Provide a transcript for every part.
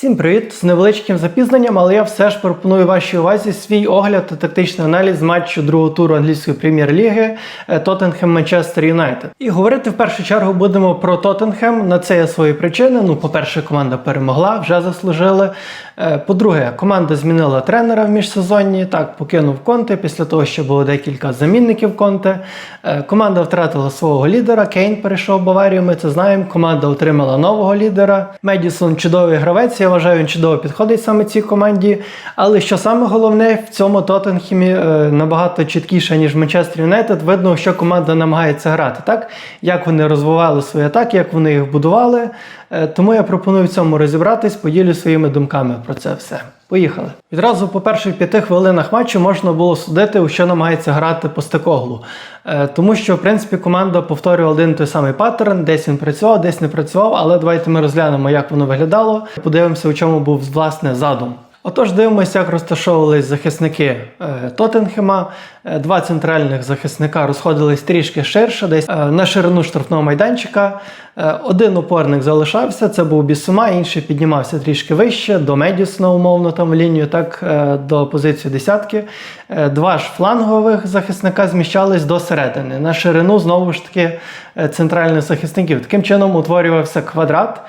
Всім привіт! З невеличким запізненням, але я все ж пропоную вашій увазі свій огляд та тактичний аналіз матчу другого туру англійської прем'єр-ліги Тоттенхем Манчестер Юнайтед. І говорити в першу чергу будемо про Тоттенхем. На це є свої причини. Ну, по-перше, команда перемогла, вже заслужили. Е, По-друге, команда змінила тренера в міжсезонні. Так, покинув Конте після того, що було декілька замінників Конте. Е, Команда втратила свого лідера. Кейн перейшов в Баварію. Ми це знаємо. Команда отримала нового лідера. Медісон чудовий гравець. Вважаю, він чудово підходить саме цій команді. Але що саме головне в цьому Тоттенхімі е, набагато чіткіше, ніж Манчестер Юнайтед, видно, що команда намагається грати, так? Як вони розвивали свої атаки, як вони їх будували. Е, Тому я пропоную в цьому розібратись, поділю своїми думками про це все. Поїхали. Відразу по перших п'яти хвилинах матчу можна було судити, у що намагається грати Постекоглу. Е, Тому що, в принципі, команда повторювала один той самий паттерн, десь він працював, десь не працював, але давайте ми розглянемо, як воно виглядало. Подивимося, у чому був власне задум. Отож, дивимося, як розташовувались захисники е, Тоттенхема. Е, Два центральних захисника розходились трішки ширше, десь е, на ширину штрафного майданчика. Один опорник залишався, це був Бісума, інший піднімався трішки вище, до Медісона, умовно, там в лінію, так, до позиції десятки. Два ж флангових захисника зміщались до середини, на ширину знову ж таки центральних захисників. Таким чином утворювався квадрат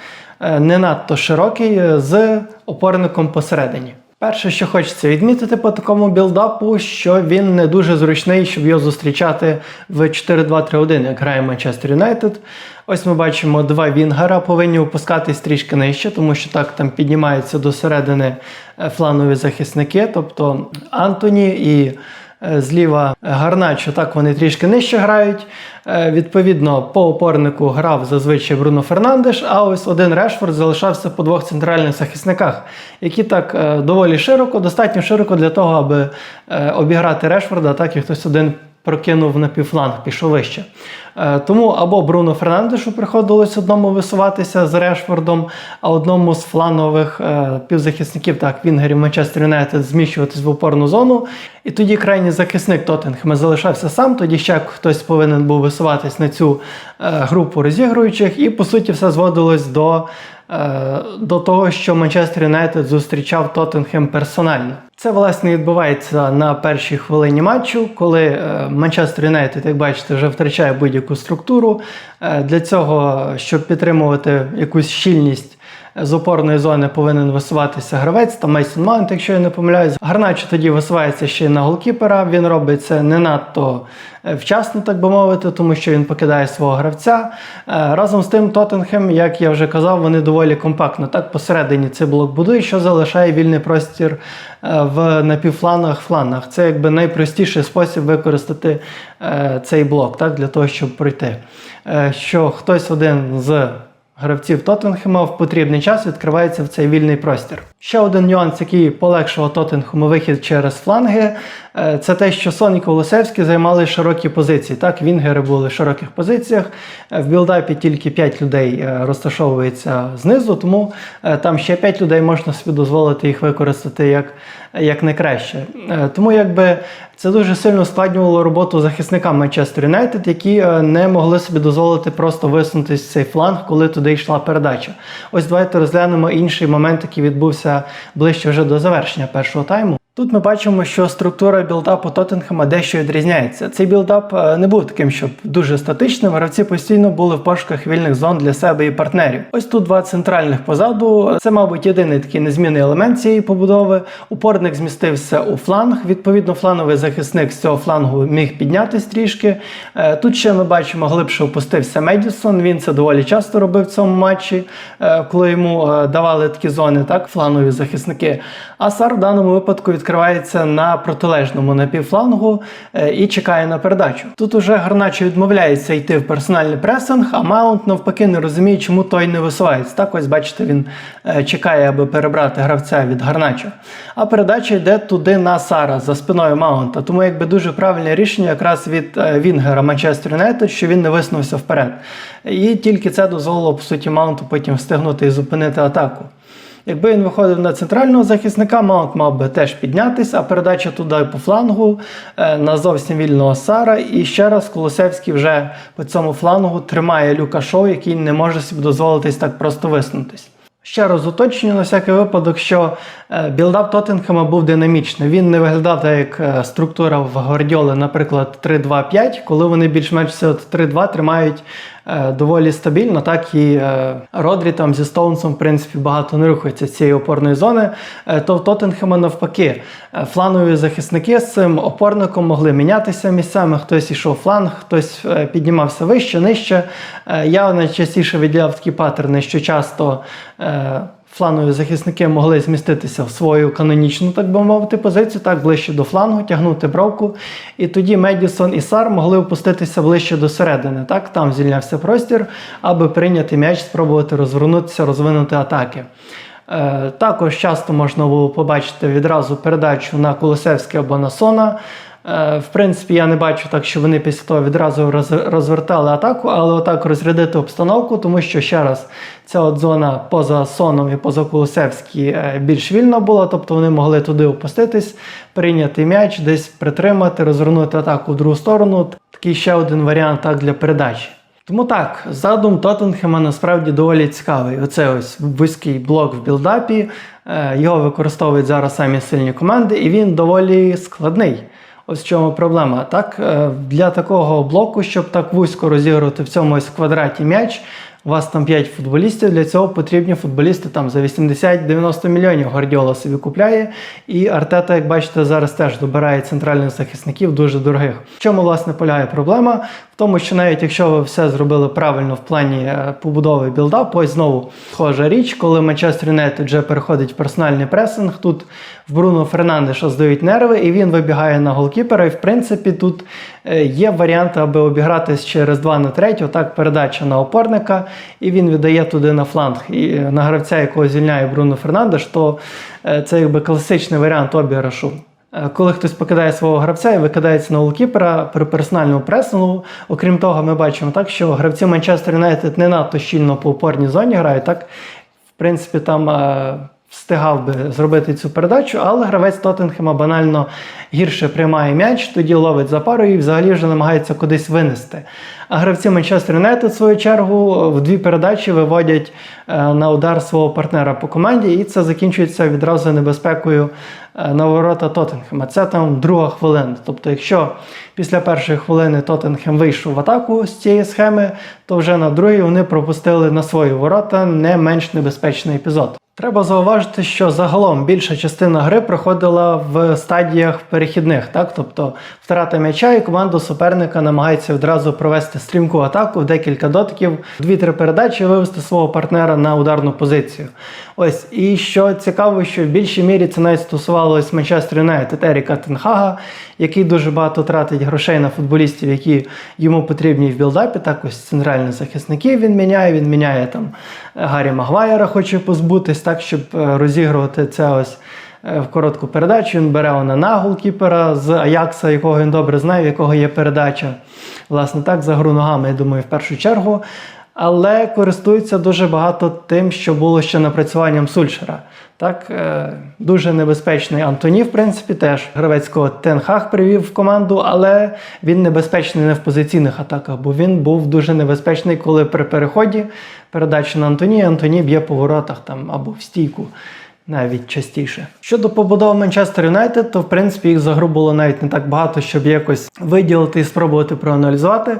не надто широкий е, з опорником посередині. Перше, що хочеться відмітити по такому білдапу, що він не дуже зручний, щоб його зустрічати в 4-2-3-1, як грає Манчестер Юнайтед. Ось ми бачимо два Вінгера повинні опускатись трішки нижче, тому що так там піднімаються до середини е, фланові захисники, тобто Антоні і е, зліва Гарначо, так вони трішки нижче грають. Е, Відповідно, по опорнику грав зазвичай Бруно Фернандеш, а ось один Решфорд залишався по двох центральних захисниках, які так е, доволі широко, достатньо широко для того, аби е, обіграти Решфорда, так і хтось один прокинув на півфланг, пішов вище. Е, Тому або Бруно Фернандешу приходилось одному висуватися з Решфордом, а одному з фланових е, півзахисників, так, Вінгерів Манчестер Юнайтед, зміщуватись в опорну зону. І тоді крайній захисник Тоттенхема залишався сам, тоді ще хтось повинен був висуватись на цю е, групу розігруючих, і по суті все зводилось до до того, що Манчестер Юнайтед зустрічав Тоттенхем персонально. Це власне відбувається на першій хвилині матчу, коли е, Манчестер Юнайтед, як бачите, вже втрачає будь-яку структуру. Е, Для цього, щоб підтримувати якусь щільність. З опорної зони повинен висуватися гравець та Мейсон Маунт, якщо я не помиляюсь. Гарначо тоді висувається ще й на голкіпера. Він робить це не надто е, вчасно, так би мовити, тому що він покидає свого гравця. Е, Разом з тим, Тоттенхем, як я вже казав, вони доволі компактно так посередині цей блок будують, що залишає вільний простір е, в напівфлангах флангах. Це якби найпростіший спосіб використати цей блок так, для того, щоб пройти. Що хтось один з гравців Тоттенхема в потрібний час відкривається в цей вільний простір. Ще один нюанс, який полегшував Тоттенхему вихід через фланги, е, це те, що Сон і Колосевський займали широкі позиції. Так, вінгери були в широких позиціях. Е, В білдапі тільки 5 людей е, розташовується знизу, тому там ще 5 людей можна собі дозволити їх використати як, як найкраще. Е, Тому якби це дуже сильно ускладнювало роботу захисникам Манчестер Юнайтед, які не могли собі дозволити просто висунутися цей фланг, коли туди йшла передача. Ось давайте розглянемо інший момент, який відбувся ближче вже до завершення першого тайму. Тут ми бачимо, що структура білдапу Тоттенхема дещо відрізняється. Цей білдап е, не був таким, щоб дуже статичним. Гравці постійно були в пошуках вільних зон для себе і партнерів. Ось тут два центральних позаду. Це, мабуть, єдиний такий незмінний елемент цієї побудови. Упорник змістився у фланг. Відповідно, фланговий захисник з цього флангу міг піднятись трішки. Е, Тут ще ми бачимо, глибше опустився Медісон. Він це доволі часто робив в цьому матчі, е, коли йому давали такі зони, так, флангові захисники. А Сар в даному випадку відкривається на протилежному напівфлангу е, і чекає на передачу. Тут уже Гарначо відмовляється йти в персональний пресинг, а Маунт навпаки не розуміє, чому той не висувається. Так, ось бачите, він е, чекає, аби перебрати гравця від Гарначо. А передача йде туди на Сара за спиною Маунта. Тому якби дуже правильне рішення якраз від е, Вінгера Манчестер Юнайтед, що він не висунувся вперед. І тільки це дозволило по суті Маунту потім встигнути і зупинити атаку. Якби він виходив на центрального захисника, Маунт мав би теж піднятися, а передача туди по флангу е, на зовсім вільного Сара. І ще раз Колосевський вже по цьому флангу тримає Люка Шоу, який не може собі дозволитись так просто висунутись. Ще раз уточню на всякий випадок, що е, білдап Тоттенхема був динамічний. Він не виглядав так, як е, структура в Гвардіоли, наприклад, 3-2-5, коли вони більш-менш 3-2 тримають доволі стабільно, так і е, Родрі там зі Стоунсом, в принципі, багато не рухається цієї опорної зони. Е, то в Тоттенхема навпаки, фланові захисники з цим опорником могли мінятися місцями. Хтось йшов фланг, хтось е, піднімався вище, нижче. Е, я найчастіше виділяв такі паттерни, що часто. Флангові захисники могли зміститися в свою канонічну, так би мовити, позицію, так ближче до флангу, тягнути бровку. І тоді Медісон і Сар могли опуститися ближче до середини. Так, там звільнявся простір, аби прийняти м'яч, спробувати розвернутися, розвинути атаки. Е, також часто можна було побачити відразу передачу на Колосевське або на Сона. Е, В принципі, я не бачу так, що вони після того відразу роз- розвертали атаку, але отак розрядити обстановку, тому що ще раз ця от зона поза Соном і поза Колосевській е, більш вільна була, тобто вони могли туди опуститись, прийняти м'яч, десь притримати, розвернути атаку в другу сторону. Такий ще один варіант так для передачі. Тому так, задум Тоттенхема насправді доволі цікавий. Оце ось вузький блок в білдапі. е, Його використовують зараз самі сильні команди, і він доволі складний. Ось в чому проблема. Так, е, для такого блоку, щоб так вузько розігрувати в цьому ось квадраті м'яч, у вас там 5 футболістів, для цього потрібні футболісти там за 80-90 мільйонів Гвардіола собі купляє. І Артета, як бачите, зараз теж добирає центральних захисників дуже дорогих. В чому власне полягає проблема? Тому, що навіть якщо ви все зробили правильно в плані е, побудови білдапу, ось знову схожа річ, коли Манчестер Юнайтед вже переходить в персональний пресинг, тут в Бруно Фернандеша здають нерви, і він вибігає на голкіпера. І в принципі тут е, є варіанти, аби обігратись через 2 на 3, отак передача на опорника, і він віддає туди на фланг. І е, на гравця, якого звільняє Бруно Фернандеш, то це якби класичний варіант обіграшу. Е, Коли хтось покидає свого гравця і викидається на голкіпера при персональному пресингу. Окрім того, ми бачимо так, що гравці Манчестер Юнайтед не надто щільно по опорній зоні грають. Так, в принципі, там е, встигав би зробити цю передачу, але гравець Тоттенхема банально гірше приймає м'яч, тоді ловить за пару і взагалі вже намагається кудись винести. А гравці Манчестер Юнайтед, в свою чергу, в дві передачі виводять е, на удар свого партнера по команді, і це закінчується відразу небезпекою е, на ворота Тоттенхема. Це там друга хвилина. Тобто, якщо після першої хвилини Тоттенхем вийшов в атаку з цієї схеми, то вже на другій вони пропустили на свої ворота не менш небезпечний епізод. Треба зауважити, що загалом більша частина гри проходила в стадіях перехідних, так тобто втрата м'яча, і команда суперника намагається одразу провести стрімку атаку в декілька дотиків, дві-три передачі вивести свого партнера на ударну позицію. Ось і що цікаво, що в більшій мірі це навіть стосувалось Манчестер Юнайтед Еріка Тенхага, який дуже багато тратить грошей на футболістів, які йому потрібні в білдапі. Так ось центральних захисників він міняє. Він міняє там Гаррі Магуайра, хоче позбутись, так щоб е, розігрувати це ось. е, В коротку передачу він бере на голкіпера з Аякса, якого він добре знає, в якого є передача. Власне, так, за гру ногами, я думаю, в першу чергу. Але користується дуже багато тим, що було ще напрацюванням Сульшера. Так, е, дуже небезпечний Антоні, в принципі, теж гравецького Тенхаг привів в команду, але він небезпечний не в позиційних атаках, бо він був дуже небезпечний, коли при переході передачі на Антоні, Антоні б'є по воротах там або в стійку. Навіть частіше. Щодо побудови Манчестер Юнайтед, то в принципі їх за гру було навіть не так багато, щоб якось виділити і спробувати проаналізувати.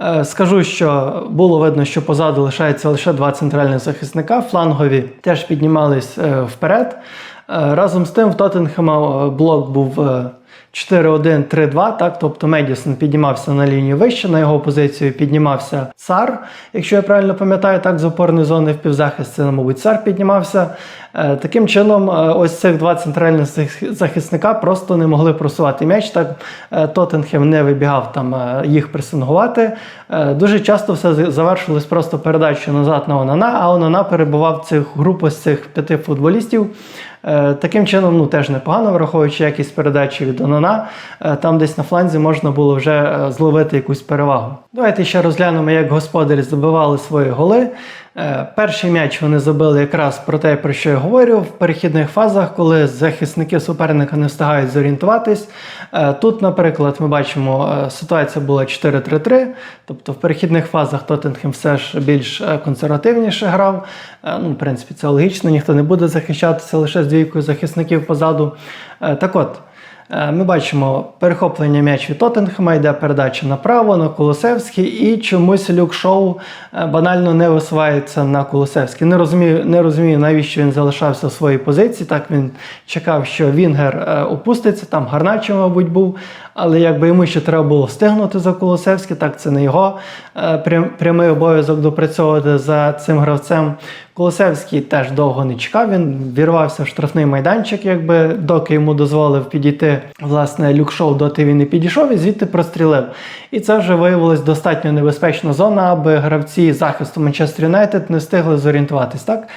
Е, Скажу, що було видно, що позаду лишається лише два центральних захисника. Флангові теж піднімались е, вперед. Е, Разом з тим, в Тоттенхема блок був 4-1-3-2, так, тобто Медісон піднімався на лінію вище, на його позицію піднімався Сар, якщо я правильно пам'ятаю, так, з опорної зони в півзахист, це, мабуть, Сар піднімався. Е, Таким чином, е, ось цих два центральних захисника просто не могли просувати м'яч. Так е, Тоттенхем не вибігав там їх пресингувати. Дуже часто все завершилось просто передачею назад на Онана, а Онана перебував в цих групу з цих п'яти футболістів. Е, Таким чином, ну теж непогано, враховуючи якість передачі від Онана, е, там десь на фланзі можна було вже е, зловити якусь перевагу. Давайте ще розглянемо, як господарі забивали свої голи. Е, Перший м'яч вони забили якраз про те, про що я говорю, в перехідних фазах, коли захисники суперника не встигають зорієнтуватись. Е, Тут, наприклад, ми бачимо, е, ситуація була 4-3-3, тобто в перехідних фазах Тоттенхем все ж більш консервативніше грав. Ну, в принципі, це логічно, ніхто не буде захищатися лише з двійкою захисників позаду. Так от. Е, Ми бачимо перехоплення м'яч від Тоттенхема, йде передача направо на Колосевський, і чомусь Люк Шоу е, банально не висувається на Колосевський. Не розумію, не розумію, навіщо він залишався в своїй позиції. Так він чекав, що Вінгер е, опуститься, там Гарначо, мабуть, був. Але якби йому ще треба було встигнути за Колосевський, так це не його е, прям- прямий обов'язок допрацьовувати за цим гравцем. Колосевський теж довго не чекав. Він вірвався в штрафний майданчик, якби доки йому дозволив підійти власне люкшоу, доти він не підійшов і звідти прострілив. І це вже виявилось достатньо небезпечна зона, аби гравці захисту Манчестер Юнайтед не встигли зорієнтуватись. Так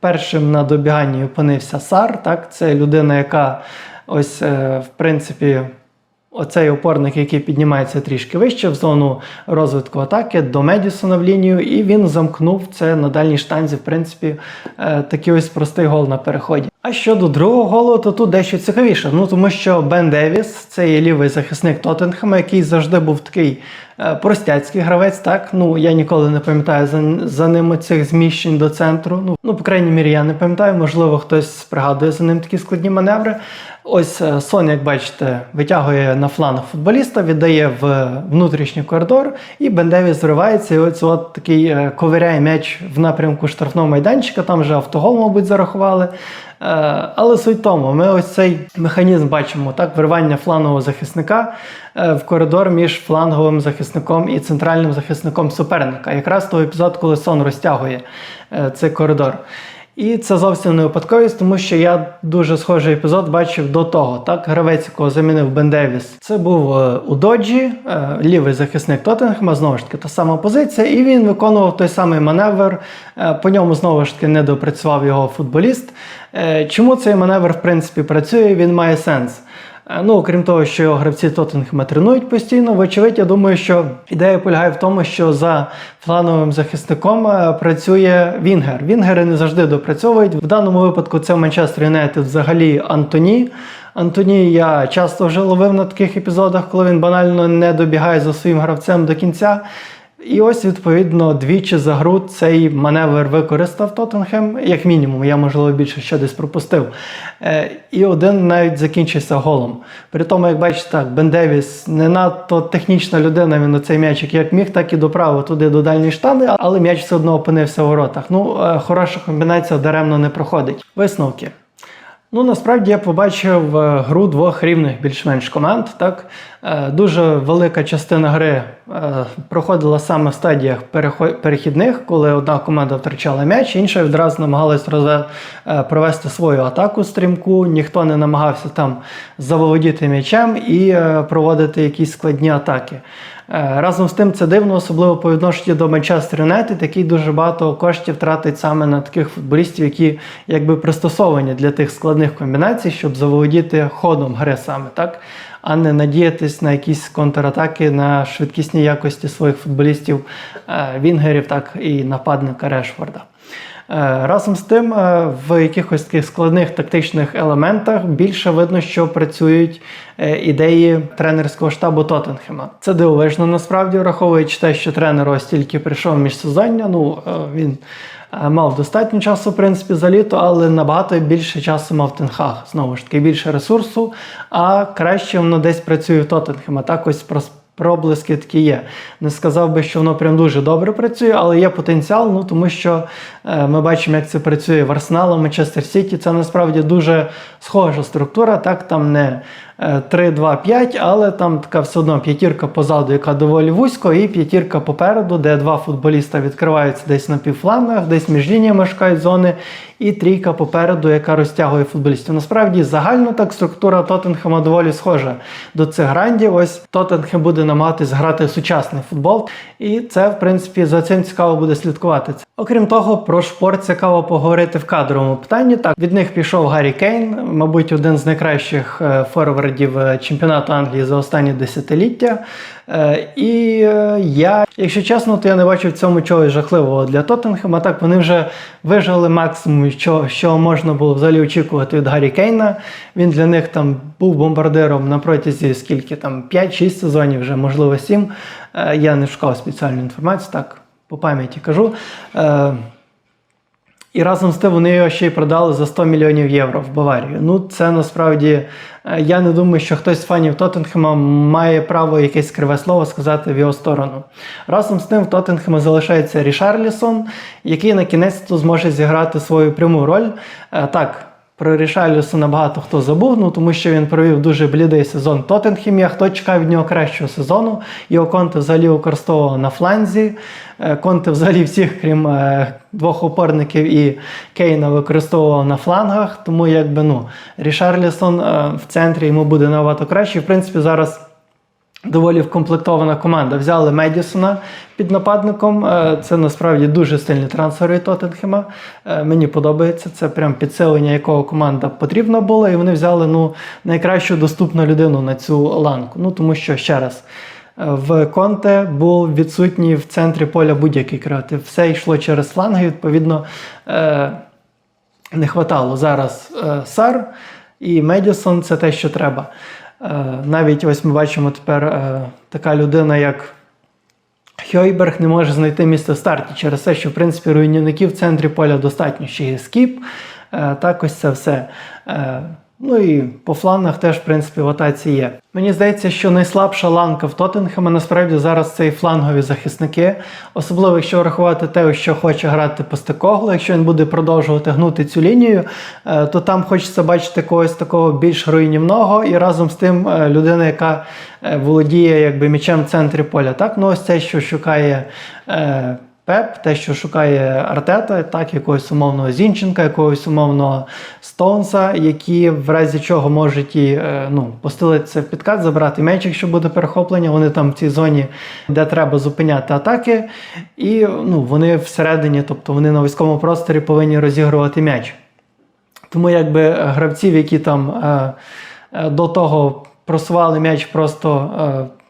першим на добіганні опинився Сар. Так, це людина, яка ось е, в принципі. Оцей опорник, який піднімається трішки вище в зону розвитку атаки до Медісона в лінію, і він замкнув це на дальній штанзі. В принципі, е, такий ось простий гол на переході. А щодо другого голу, то тут дещо цікавіше. Ну тому що Бен Девіс, це є лівий захисник Тоттенхема, який завжди був такий е, простяцький гравець. Так, ну я ніколи не пам'ятаю за, за ним цих зміщень до центру. Ну, ну, по крайній мірі, я не пам'ятаю, можливо, хтось пригадує за ним такі складні маневри. Ось е, Сон, як бачите, витягує на фланг футболіста, віддає в внутрішній коридор, і Бендеві зривається. І ось от такий е, ковиряє м'яч в напрямку штрафного майданчика. Там вже автогол, мабуть, зарахували. Е, Але суть тому, ми ось цей механізм бачимо, так, вирвання флангового захисника е, в коридор між фланговим захисником і центральним захисником суперника. Якраз той епізод, коли сон розтягує е, цей коридор. І це зовсім не випадковість, тому що я дуже схожий епізод бачив до того. Так, гравець, якого замінив Бен Девіс, це був е, у Доджі, е, лівий захисник Тоттенхема, знову ж таки, та сама позиція, і він виконував той самий маневр. Е, По ньому знову ж таки не допрацював його футболіст. Е, Чому цей маневр в принципі працює? Він має сенс. Е, Ну, окрім того, що гравці Тоттенхема тренують постійно, вочевидь, я думаю, що ідея полягає в тому, що за флановим захисником е, працює Вінгер. Вінгери не завжди допрацьовують. В даному випадку це Манчестер Юнайтед взагалі Антоні. Антоні я часто вже ловив на таких епізодах, коли він банально не добігає за своїм гравцем до кінця. І ось, відповідно, двічі за гру цей маневр використав Тоттенхем, як мінімум, я, можливо, більше ще десь пропустив. Е, і один навіть закінчився голом. При тому, як бачите, так, Бен Девіс не надто технічна людина, він оцей м'ячик як міг, так і доправив туди до дальньої штани, але м'яч все одно опинився в воротах. Ну, е, хороша комбінація даремно не проходить. Висновки. Ну, насправді я побачив е, гру двох рівних більш-менш команд. Так? Е, Дуже велика частина гри е, проходила саме в стадіях перехідних, коли одна команда втрачала м'яч, інша відразу намагалась провести свою атаку стрімку. Ніхто не намагався там заволодіти м'ячем і проводити якісь складні атаки. Е, Разом з тим це дивно, особливо по відношенню до Манчестер Юнайтед, який дуже багато коштів тратить саме на таких футболістів, які якби пристосовані для тих складних комбінацій, щоб заволодіти ходом гри саме, так? а не надіятись на якісь контратаки, на швидкісні якості своїх футболістів, е, вінгерів, так і нападника Решфорда. Е, Разом з тим, е, в якихось таких складних тактичних елементах більше видно, що працюють е, ідеї тренерського штабу Тоттенхема. Це дивовижно насправді, враховуючи те, що тренер ось тільки прийшов міжсезоння. Ну е, він мав достатньо часу, в принципі, за літо, але набагато більше часу мав Тенхаг. Знову ж таки, більше ресурсу, а краще воно десь працює в Тоттенхема. Так ось Проблиски такі є. Не сказав би, що воно прям дуже добре працює, але є потенціал, ну тому що е, ми бачимо, як це працює в Арсеналу, Манчестер Сіті. Це насправді дуже схожа структура. Так, там не 3-2-5, але там така все одно п'ятірка позаду, яка доволі вузько, і п'ятірка попереду, де два футболіста відкриваються десь на півфлангах, десь між лініями шукають зони, і трійка попереду, яка розтягує футболістів. Насправді загально так структура Тоттенхема доволі схожа до цих грандів. Ось Тоттенхем буде намагатись грати сучасний футбол, і це, в принципі, за цим цікаво буде слідкувати. Окрім того, про шпорт цікаво поговорити в кадровому питанні. Так, від них пішов Гаррі Кейн, мабуть, один з найкращих е, форвардів е, чемпіонату Англії за останні десятиліття. Е, І я, якщо чесно, то я не бачив в цьому чогось жахливого для Тоттенхема. Так, вони вже вижили максимум, що, що можна було взагалі очікувати від Гаррі Кейна. Він для них там був бомбардиром на протязі скільки там 5-6 сезонів, вже можливо 7. Е, Я не шукав спеціальну інформацію, так по пам'яті кажу. Е, і разом з тим вони його ще й продали за 100 мільйонів євро в Баварію. Ну, це насправді е, я не думаю, що хтось з фанів Тоттенхема має право якесь криве слово сказати в його сторону. Разом з тим в Тоттенхема залишається Рішарлісон, який на кінець зможе зіграти свою пряму роль. Е, Так. Про Рішарлісона набагато хто забув, ну тому що він провів дуже блідий сезон в хто чекав від нього кращого сезону. Його Конте взагалі використовував на фланзі. Е, Конте взагалі всіх, крім е, двох опорників і Кейна, використовував на флангах. Тому якби ну Рішарлісон е, в центрі йому буде набагато краще. В принципі, зараз. Доволі вкомплектована команда. Взяли Медісона під нападником. Е, Це насправді дуже сильний трансфер від Тоттенхема. Е, Мені подобається. Це прям підсилення, якого команда потрібна була. І вони взяли ну, найкращу доступну людину на цю ланку. Ну тому що ще раз. е, В Конте був відсутній в центрі поля будь-який креатив. Все йшло через фланги. Відповідно, не хватало зараз Сар і Медісон це те, що треба. Е, навіть ось ми бачимо тепер е, така людина, як Хьойберг, не може знайти місце в старті через те, що в принципі руйнівників в центрі поля достатньо. Ще є скіп. Е, так ось це все. Ну і по флангах теж, в принципі, в атаці є. Мені здається, що найслабша ланка в Тоттенхема насправді зараз це і флангові захисники. Особливо, якщо врахувати те, що хоче грати Постекогло, якщо він буде продовжувати гнути цю лінію, е, то там хочеться бачити когось такого більш руйнівного і разом з тим е, людина, яка е, володіє якби м'ячем в центрі поля. Так, ну ось це, що шукає. Пеп, те, що шукає Артета, так, якогось умовного Зінченка, якогось умовного Стоунса, які в разі чого можуть і е, ну, постелитися в підкат, забрати м'яч, якщо буде перехоплення. Вони там в цій зоні, де треба зупиняти атаки, і ну, вони всередині, тобто вони на військовому просторі повинні розігрувати м'яч. Тому якби е, гравців, які там е, до того просували м'яч просто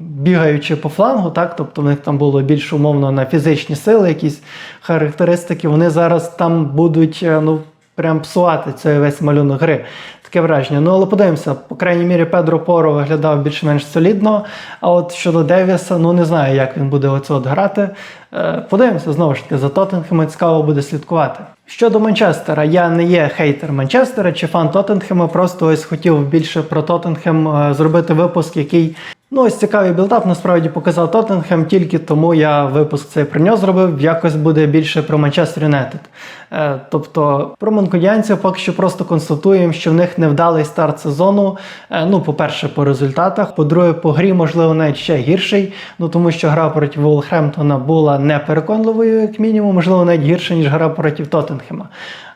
бігаючи по флангу, так, тобто в них там було більш умовно на фізичні сили, якісь характеристики, вони зараз там будуть е, ну, прям псувати цей весь малюнок гри. Таке враження. Ну, але подивимося, по крайній мірі, Педро Поро виглядав більш-менш солідно. А от щодо Девіса, ну не знаю, як він буде оце от грати. Е, Подивимося, знову ж таки, за Тоттенхема цікаво буде слідкувати. Щодо Манчестера, я не є хейтер Манчестера чи фан Тоттенхема, просто ось хотів більше про Тоттенхем е, зробити випуск, який. Ну, ось цікавий білдап насправді показав Тоттенхем, тільки тому я випуск цей про нього зробив. Якось буде більше про Манчестер Юнайтед. Е, тобто про манкудянців поки що просто констатуємо, що в них невдалий старт сезону. Е, ну, по-перше, по результатах. По-друге, по грі, можливо, навіть ще гірший. Ну тому що гра проти Волхемптона була непереконливою, як мінімум, можливо, навіть гірше, ніж гра проти Тоттенхема.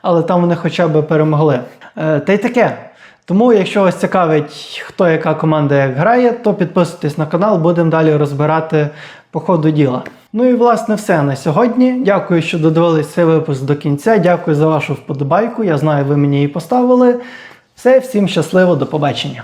Але там вони хоча б перемогли. Е, та й таке. Тому, якщо вас цікавить, хто яка команда як грає, то підписуйтесь на канал, будемо далі розбирати по ходу діла. Ну і власне все на сьогодні. Дякую, що додивились цей випуск до кінця. Дякую за вашу вподобайку. Я знаю, ви мені її поставили. Все, всім щасливо, до побачення.